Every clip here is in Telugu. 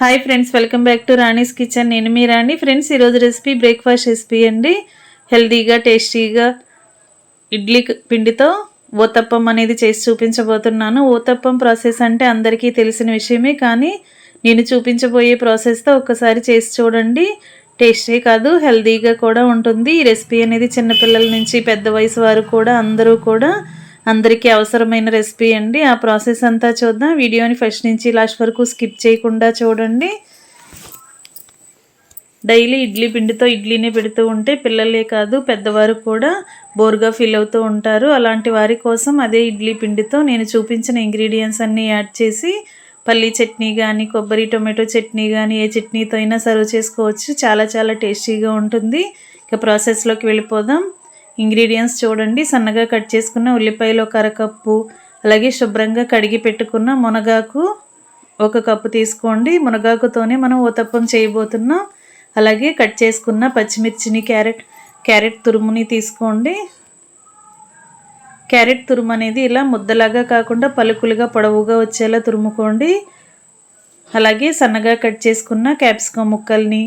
Hi friends welcome back to Rani's kitchen నేను మీ రాణి. ఫ్రెండ్స్ ఈరోజు రెసిపీ బ్రేక్ఫాస్ట్ రెసిపీ అండి. హెల్తీగా టేస్టీగా ఇడ్లీ పిండితో ఓతప్పం అనేది చేసి చూపించబోతున్నాను. ఓతప్పం ప్రాసెస్ అంటే అందరికీ తెలిసిన విషయమే కానీ నేను చూపించబోయే ప్రాసెస్తో ఒక్కసారి చేసి చూడండి. టేస్టీ కాదు హెల్తీగా కూడా ఉంటుంది. ఈ రెసిపీ అనేది చిన్నపిల్లల నుంచి పెద్ద వయసు వారు కూడా అందరూ కూడా అందరికీ అవసరమైన రెసిపీ అండి. ఆ ప్రాసెస్ అంతా చూద్దాం. వీడియోని ఫస్ట్ నుంచి లాస్ట్ వరకు స్కిప్ చేయకుండా చూడండి. డైలీ ఇడ్లీ పిండితో ఇడ్లీనే పెడుతూ ఉంటే పిల్లలే కాదు పెద్దవారు కూడా బోర్గా ఫీల్ అవుతూ ఉంటారు. అలాంటి వారి కోసం అదే ఇడ్లీ పిండితో నేను చూపించిన ఇంగ్రీడియంట్స్ అన్నీ యాడ్ చేసి పల్లీ చట్నీ కానీ కొబ్బరి టొమాటో చట్నీ కానీ ఏ చట్నీతో అయినా సర్వ్ చేసుకోవచ్చు. చాలా చాలా టేస్టీగా ఉంటుంది. ఇక ప్రాసెస్లోకి వెళ్ళిపోదాం. ఇంగ్రీడియంట్స్ చూడండి. సన్నగా కట్ చేసుకున్న ఉల్లిపాయలు ఒక అరకప్పు అలాగే శుభ్రంగా కడిగి పెట్టుకున్న మునగాకు ఒక కప్పు తీసుకోండి. మునగాకుతోనే మనం ఊతప్పం చేయబోతున్నాం అలాగే కట్ చేసుకున్న పచ్చిమిర్చిని క్యారెట్ క్యారెట్ తురుముని తీసుకోండి. క్యారెట్ తురుము అనేది ఇలా ముద్దలాగా కాకుండా పలుకులుగా పొడవుగా వచ్చేలా తురుముకోండి. అలాగే సన్నగా కట్ చేసుకున్న క్యాప్సికమ్ ముక్కల్ని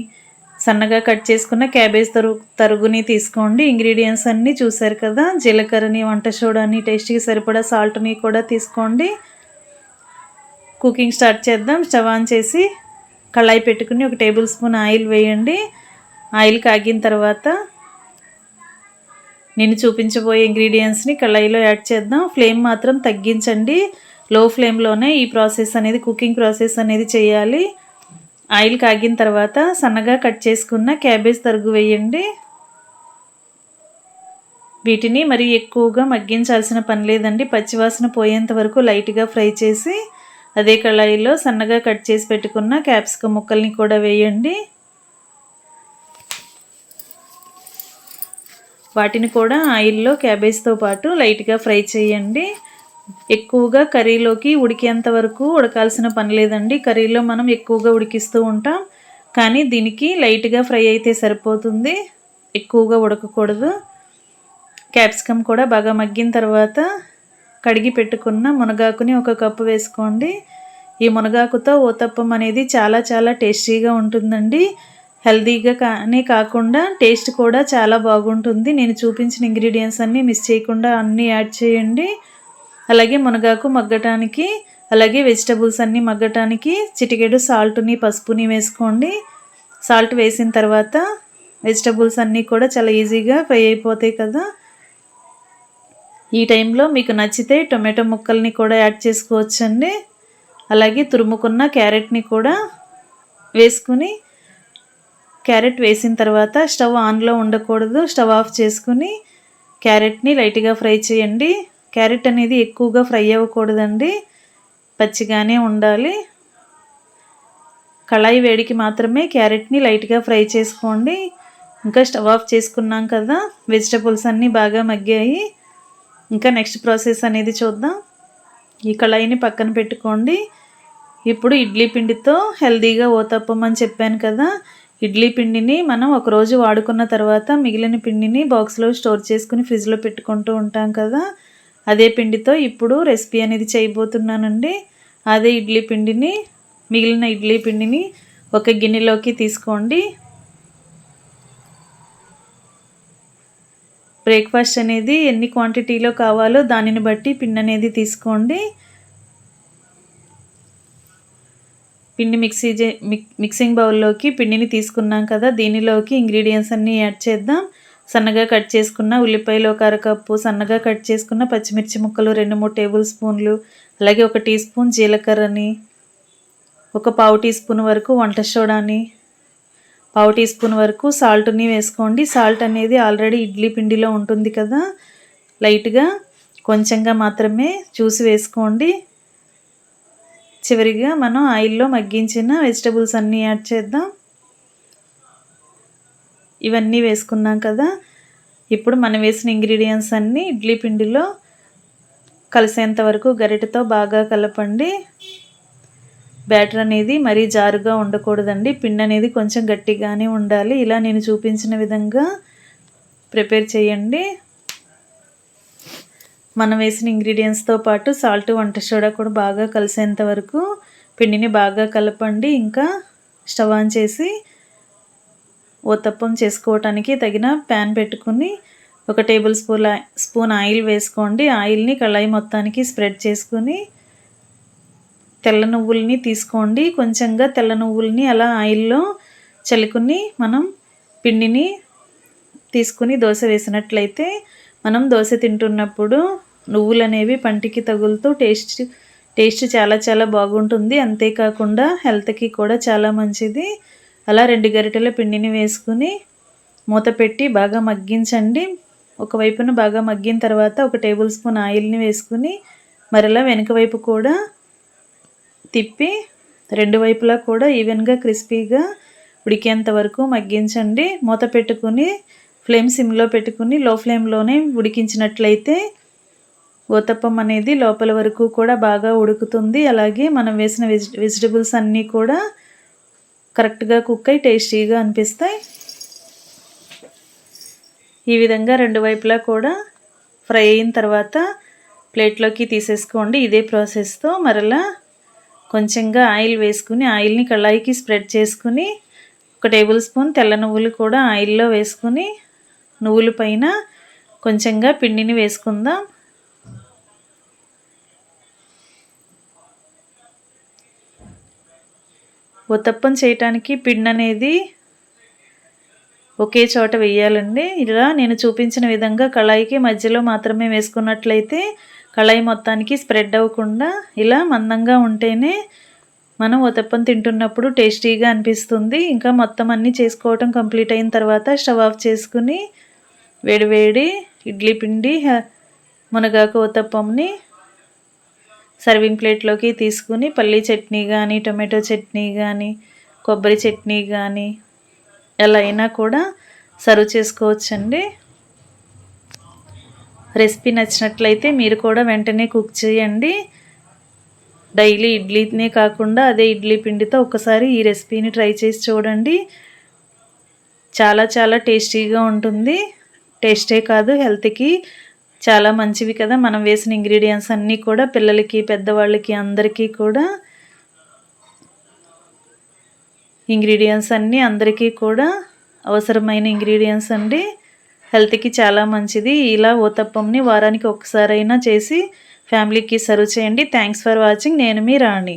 సన్నగా కట్ చేసుకున్న క్యాబేజ్ తరుగు తరుగుని తీసుకోండి. ఇంగ్రీడియంట్స్ అన్నీ చూసారు కదా? జీలకర్రని వంట సోడాని టేస్ట్కి సరిపడా సాల్ట్ని కూడా తీసుకోండి. కుకింగ్ స్టార్ట్ చేద్దాం. స్టవ్ ఆన్ చేసి కళాయి పెట్టుకుని ఒక టేబుల్ స్పూన్ ఆయిల్ వేయండి. ఆయిల్ కాగిన తర్వాత నేను చూపించబోయే ఇంగ్రీడియంట్స్ని కళాయిలో యాడ్ చేద్దాం. ఫ్లేమ్ మాత్రం తగ్గించండి. లో ఫ్లేమ్లోనే ఈ ప్రాసెస్ అనేది కుకింగ్ ప్రాసెస్ అనేది చేయాలి. ఆయిల్ కాగిన తర్వాత సన్నగా కట్ చేసుకున్న క్యాబేజ్ తరుగు వేయండి. వీటిని మరి ఎక్కువగా మగ్గించాల్సిన పని లేదండి. పచ్చివాసన పోయేంత వరకు లైట్గా ఫ్రై చేసి అదే కళాయిలో సన్నగా కట్ చేసి పెట్టుకున్న క్యాప్సికమ్ ముక్కల్ని కూడా వేయండి. వాటిని కూడా ఆయిల్లో క్యాబేజ్తో పాటు లైట్గా ఫ్రై చేయండి. ఎక్కువగా కర్రీలోకి ఉడికేంత వరకు ఉడకాల్సిన పని లేదండి. కర్రీలో మనం ఎక్కువగా ఉడికిస్తూ ఉంటాం. కానీ దీనికి లైట్గా ఫ్రై అయితే సరిపోతుంది. ఎక్కువగా ఉడకకూడదు. క్యాప్సికమ్ కూడా బాగా మగ్గిన తర్వాత కడిగి పెట్టుకున్న మునగాకుని ఒక కప్పు వేసుకోండి. ఈ మునగాకుతో ఓతప్పం అనేది చాలా చాలా టేస్టీగా ఉంటుందండి. హెల్తీగా కానీ కాకుండా టేస్ట్ కూడా చాలా బాగుంటుంది. నేను చూపించిన ఇంగ్రీడియంట్స్ అన్నీ మిస్ చేయకుండా అన్నీ యాడ్ చేయండి. అలాగే మునగాకు మగ్గటానికి అలాగే వెజిటబుల్స్ అన్నీ మగ్గటానికి చిటికెడు సాల్ట్ని పసుపుని వేసుకోండి. సాల్ట్ వేసిన తర్వాత వెజిటబుల్స్ అన్నీ కూడా చాలా ఈజీగా ఫ్రై అయిపోతాయి కదా. ఈ టైంలో మీకు నచ్చితే టొమాటో ముక్కల్ని కూడా యాడ్ చేసుకోవచ్చండి. అలాగే తురుముకున్న క్యారెట్ని కూడా వేసుకుని క్యారెట్ వేసిన తర్వాత స్టవ్ ఆన్లో ఉండకూడదు స్టవ్ ఆఫ్ చేసుకుని క్యారెట్ని లైట్గా ఫ్రై చేయండి. క్యారెట్ అనేది ఎక్కువగా ఫ్రై అవ్వకూడదండి. పచ్చిగానే ఉండాలి. కళాయి వేడికి మాత్రమే క్యారెట్ని లైట్గా ఫ్రై చేసుకోండి. ఇంకా స్టవ్ ఆఫ్ చేసుకున్నాం కదా వెజిటబుల్స్ అన్నీ బాగా మగ్గాయి. ఇంకా నెక్స్ట్ ప్రాసెస్ అనేది చూద్దాం. ఈ కళాయిని పక్కన పెట్టుకోండి. ఇప్పుడు ఇడ్లీ పిండితో హెల్దీగా ఓతప్పం అని చెప్పాను కదా ఇడ్లీ పిండిని మనం ఒకరోజు వాడుకున్న తర్వాత మిగిలిన పిండిని బాక్స్లో స్టోర్ చేసుకుని ఫ్రిడ్జ్లో పెట్టుకుంటూ ఉంటాం కదా. అదే పిండితో ఇప్పుడు రెసిపీ అనేది చేయబోతున్నానండి. అదే ఇడ్లీ పిండిని మిగిలిన ఇడ్లీ పిండిని ఒక గిన్నెలోకి తీసుకోండి. బ్రేక్ఫాస్ట్ అనేది ఎన్ని క్వాంటిటీలో కావాలో దానిని బట్టి పిండి అనేది తీసుకోండి. పిండి మిక్సీ చే మిక్సింగ్ బౌల్లోకి పిండిని తీసుకున్నాం కదా దీనిలోకి ఇంగ్రీడియంట్స్ అన్నీ యాడ్ చేద్దాం. సన్నగా కట్ చేసుకున్న ఉల్లిపాయలు ఒక అరకప్పు సన్నగా కట్ చేసుకున్న పచ్చిమిర్చి ముక్కలు రెండు మూడు టేబుల్ స్పూన్లు అలాగే ఒక టీ స్పూన్ జీలకర్రని ఒక పావు టీ స్పూన్ వరకు వంట సోడాని పావు టీ స్పూన్ వరకు సాల్ట్ని వేసుకోండి. సాల్ట్ అనేది ఆల్రెడీ ఇడ్లీ పిండిలో ఉంటుంది కదా లైట్గా కొంచెంగా మాత్రమే చూసి వేసుకోండి. చివరిగా మనం ఆయిల్లో మగ్గించిన వెజిటబుల్స్ అన్నీ యాడ్ చేద్దాం. ఇవన్నీ వేసుకున్నాం కదా. ఇప్పుడు మనం వేసిన ఇంగ్రీడియంట్స్ అన్నీ ఇడ్లీ పిండిలో కలిసేంత వరకు గరిటెతో బాగా కలపండి. బ్యాటర్ అనేది మరీ జారుగా ఉండకూడదండి. పిండి అనేది కొంచెం గట్టిగానే ఉండాలి. ఇలా నేను చూపించిన విధంగా ప్రిపేర్ చేయండి. మనం వేసిన ఇంగ్రీడియంట్స్తో పాటు సాల్ట్ వంట సోడా కూడా బాగా కలిసేంత వరకు పిండిని బాగా కలపండి. ఇంకా స్టవ్ ఆన్ చేసి ఊతప్పం చేసుకోవటానికి తగిన ప్యాన్ పెట్టుకుని ఒక టేబుల్ స్పూన్ స్పూన్ ఆయిల్ వేసుకోండి. ఆయిల్ని కళాయి మొత్తానికి స్ప్రెడ్ చేసుకుని తెల్ల నువ్వుల్ని తీసుకోండి. కొంచెంగా తెల్ల నువ్వుల్ని అలా ఆయిల్లో చల్లుకుని మనం పిండిని తీసుకుని దోశ వేసినట్లయితే మనం దోశ తింటున్నప్పుడు నువ్వులు అనేవి పంటికి తగులుతూ టేస్ట్ టేస్ట్ చాలా చాలా బాగుంటుంది. అంతేకాకుండా హెల్త్కి కూడా చాలా మంచిది. అలా రెండు గరిటెల పిండిని వేసుకుని మూత పెట్టి బాగా మగ్గించండి. ఒకవైపున బాగా మగ్గిన తర్వాత ఒక టేబుల్ స్పూన్ ఆయిల్ని వేసుకుని మరలా వెనుక వైపు కూడా తిప్పి రెండు వైపులా కూడా ఈవెన్గా క్రిస్పీగా ఉడికేంత వరకు మగ్గించండి. మూత పెట్టుకుని ఫ్లేమ్ సిమ్లో పెట్టుకుని లో ఫ్లేమ్లోనే ఉడికించినట్లయితే ఓతప్పం అనేది లోపల వరకు కూడా బాగా ఉడుకుతుంది. అలాగే మనం వేసిన వెజి వెజిటబుల్స్ అన్నీ కూడా కరెక్ట్గా కుక్ అయి టేస్టీగా అనిపిస్తాయి ఈ విధంగా రెండు వైపులా కూడా ఫ్రై అయిన తర్వాత ప్లేట్లోకి తీసేసుకోండి. ఇదే ప్రాసెస్తో మరలా కొంచెంగా ఆయిల్ వేసుకుని ఆయిల్ని కళాయికి స్ప్రెడ్ చేసుకుని ఒక టేబుల్ స్పూన్ తెల్ల నువ్వులు కూడా ఆయిల్లో వేసుకుని నువ్వుల పైన కొంచెంగా పిండిని వేసుకుందాం. ఉత్తప్పం చేయటానికి పిండి అనేది ఒకే చోట వేయాలండి ఇలా నేను చూపించిన విధంగా కళాయికి మధ్యలో మాత్రమే వేసుకున్నట్లయితే కళాయి మొత్తానికి స్ప్రెడ్ అవ్వకుండా ఇలా మందంగా ఉంటేనే మనం ఉతప్పం తింటున్నప్పుడు టేస్టీగా అనిపిస్తుంది. ఇంకా మొత్తం అన్నీ చేసుకోవటం కంప్లీట్ అయిన తర్వాత స్టవ్ ఆఫ్ చేసుకుని వేడివేడి ఇడ్లీ పిండి మునగాకు ఉతప్పంని సర్వింగ్ ప్లేట్లోకి తీసుకుని పల్లీ చట్నీ కానీ టొమాటో చట్నీ కానీ కొబ్బరి చట్నీ కానీ ఎలా అయినా కూడా సర్వ్ చేసుకోవచ్చండి. రెసిపీ నచ్చినట్లయితే మీరు కూడా వెంటనే కుక్ చేయండి. డైలీ ఇడ్లీనే కాకుండా అదే ఇడ్లీ పిండితో ఒకసారి ఈ రెసిపీని ట్రై చేసి చూడండి. చాలా చాలా టేస్టీగా ఉంటుంది. టేస్టే కాదు హెల్త్కి చాలా మంచివి కదా. మనం వేసిన ఇంగ్రీడియంట్స్ అన్నీ కూడా పిల్లలకి పెద్దవాళ్ళకి అందరికీ కూడా ఇంగ్రీడియంట్స్ అన్నీ అందరికీ కూడా అవసరమైన ఇంగ్రీడియంట్స్ అండి. హెల్త్కి చాలా మంచిది. ఇలా ఓతప్పంని వారానికి ఒకసారైనా చేసి ఫ్యామిలీకి సర్వ్ చేయండి. థ్యాంక్స్ ఫర్ వాచింగ్ నేను మీ రాణి.